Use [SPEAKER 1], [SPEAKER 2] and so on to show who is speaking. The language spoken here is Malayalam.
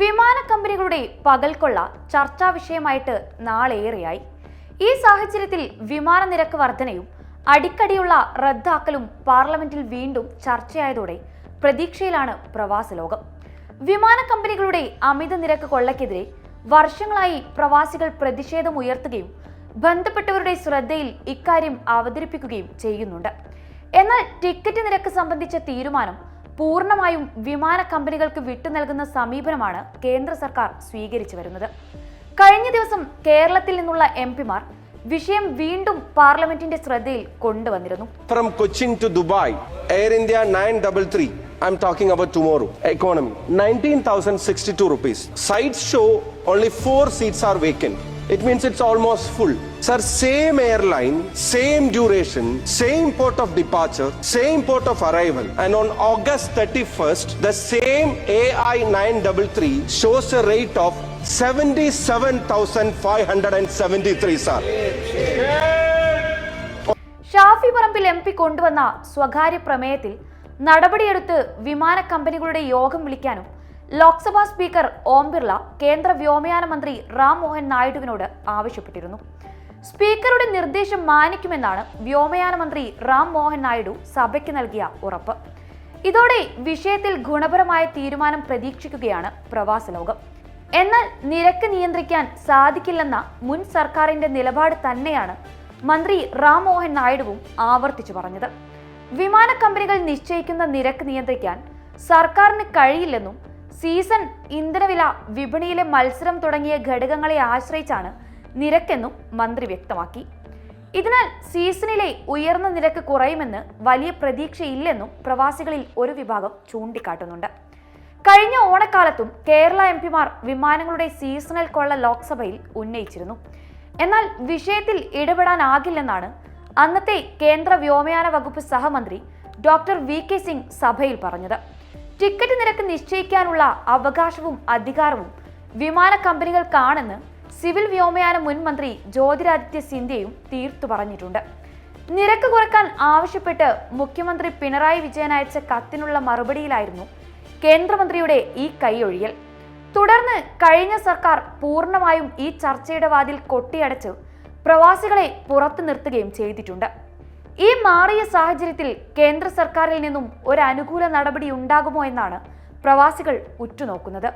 [SPEAKER 1] വിമാന കമ്പനികളുടെ പകൽക്കൊള്ള ചർച്ചാ വിഷയമായിട്ട് നാളേറെയായി ഈ സാഹചര്യത്തിൽ വിമാന നിരക്ക് വർധനയും അടിക്കടിയുള്ള റദ്ദാക്കലും പാർലമെന്റിൽ വീണ്ടും ചർച്ചയായതോടെ പ്രതീക്ഷയിലാണ് പ്രവാസ ലോകം. വിമാന കമ്പനികളുടെ അമിത നിരക്ക് കൊള്ളയ്ക്കെതിരെ വർഷങ്ങളായി പ്രവാസികൾ പ്രതിഷേധം ഉയർത്തുകയും ബന്ധപ്പെട്ടവരുടെ ശ്രദ്ധയിൽ ഇക്കാര്യം അവതരിപ്പിക്കുകയും ചെയ്യുന്നുണ്ട്. എന്നാൽ ടിക്കറ്റ് നിരക്ക് സംബന്ധിച്ച തീരുമാനം പൂർണമായും വിമാന കമ്പനികൾക്ക് വിട്ടു നൽകുന്ന സമീപനമാണ് കേന്ദ്ര സർക്കാർ സ്വീകരിച്ചു വരുന്നത്. കഴിഞ്ഞ ദിവസം കേരളത്തിൽ നിന്നുള്ള എം പിമാർ വിഷയം വീണ്ടും പാർലമെന്റിന്റെ ശ്രദ്ധയിൽ കൊണ്ടുവന്നിരുന്നു.
[SPEAKER 2] From Cochin to Dubai Air India nine double three I'm talking about tomorrow economy nineteen thousand sixty two rupees Dubai, Air India 933. I'm talking about tomorrow. Economy 19,062 rupees. Sites show only four seats are vacant. It means it's almost full. Sir, same airline, same duration, same port of departure, same port of arrival. And on August 31st, the same AI 933 shows a rate of 77,573, sir.
[SPEAKER 1] Shafi Parambil M P കൊണ്ടുവന്ന സ്വകാര്യ പ്രമേയത്തിൽ നടപടിയെടുത്ത് വിമാന കമ്പനികളുടെ യോഗം വിളിക്കാനും ലോക്സഭാ സ്പീക്കർ ഓം ബിർള കേന്ദ്ര വ്യോമയാന മന്ത്രി റാം മോഹൻ നായിഡുവിനോട് ആവശ്യപ്പെട്ടിരുന്നു. സ്പീക്കറുടെ നിർദ്ദേശം മാനിക്കുമെന്നാണ് വ്യോമയാന മന്ത്രി റാം മോഹൻ നായിഡു സഭയ്ക്ക് നൽകിയ ഉറപ്പ്. ഇതോടെ വിഷയത്തിൽ ഗുണപരമായ തീരുമാനം പ്രതീക്ഷിക്കുകയാണ് പ്രവാസ ലോകം. എന്നാൽ നിരക്ക് നിയന്ത്രിക്കാൻ സാധിക്കില്ലെന്ന മുൻ സർക്കാരിന്റെ നിലപാട് തന്നെയാണ് മന്ത്രി റാം മോഹൻ നായിഡുവും ആവർത്തിച്ചു പറഞ്ഞത്. വിമാന കമ്പനികൾ നിശ്ചയിക്കുന്ന നിരക്ക് നിയന്ത്രിക്കാൻ സർക്കാരിന് കഴിയില്ലെന്നും സീസൺ ഇന്ധനവില വിപണിയിലെ മത്സരം തുടങ്ങിയ ഘടകങ്ങളെ ആശ്രയിച്ചാണ് നിരക്കെന്നും മന്ത്രി വ്യക്തമാക്കി. ഇതിനാൽ സീസണിലെ ഉയർന്ന നിരക്ക് കുറയുമെന്ന് വലിയ പ്രതീക്ഷയില്ലെന്നും പ്രവാസികളിൽ ഒരു വിഭാഗം ചൂണ്ടിക്കാട്ടുന്നുണ്ട്. കഴിഞ്ഞ ഓണക്കാലത്തും കേരള എം പിമാർ വിമാനങ്ങളുടെ സീസണൽ കൊള്ള ലോക്സഭയിൽ ഉന്നയിച്ചിരുന്നു. എന്നാൽ വിഷയത്തിൽ ഇടപെടാനാകില്ലെന്നാണ് അന്നത്തെ കേന്ദ്ര വ്യോമയാന വകുപ്പ് സഹമന്ത്രി ഡോക്ടർ വി കെ സിംഗ് സഭയിൽ പറഞ്ഞത്. ടിക്കറ്റ് നിരക്ക് നിശ്ചയിക്കാനുള്ള അവകാശവും അധികാരവും വിമാന കമ്പനികൾക്കാണെന്ന് സിവിൽ വ്യോമയാന മുൻ മന്ത്രി ജ്യോതിരാദിത്യ സിന്ധ്യയും തീർത്തു പറഞ്ഞിട്ടുണ്ട്. നിരക്ക് കുറയ്ക്കാൻ ആവശ്യപ്പെട്ട് മുഖ്യമന്ത്രി പിണറായി വിജയൻ അയച്ച കത്തിനുള്ള മറുപടിയിലായിരുന്നു കേന്ദ്രമന്ത്രിയുടെ ഈ കൈയൊഴിയൽ. തുടർന്ന് കഴിഞ്ഞ സർക്കാർ പൂർണമായും ഈ ചർച്ചയുടെ വാതിൽ കൊട്ടിയടച്ച് പ്രവാസികളെ പുറത്തു നിർത്തുകയും ചെയ്തിട്ടുണ്ട്. ഈ മാറിയ സാഹചര്യത്തിൽ കേന്ദ്ര സർക്കാരിൽ നിന്നും ഒരു അനുകൂല നടപടി ഉണ്ടാകുമോ എന്നാണ് പ്രവാസികൾ ഉറ്റുനോക്കുന്നത്.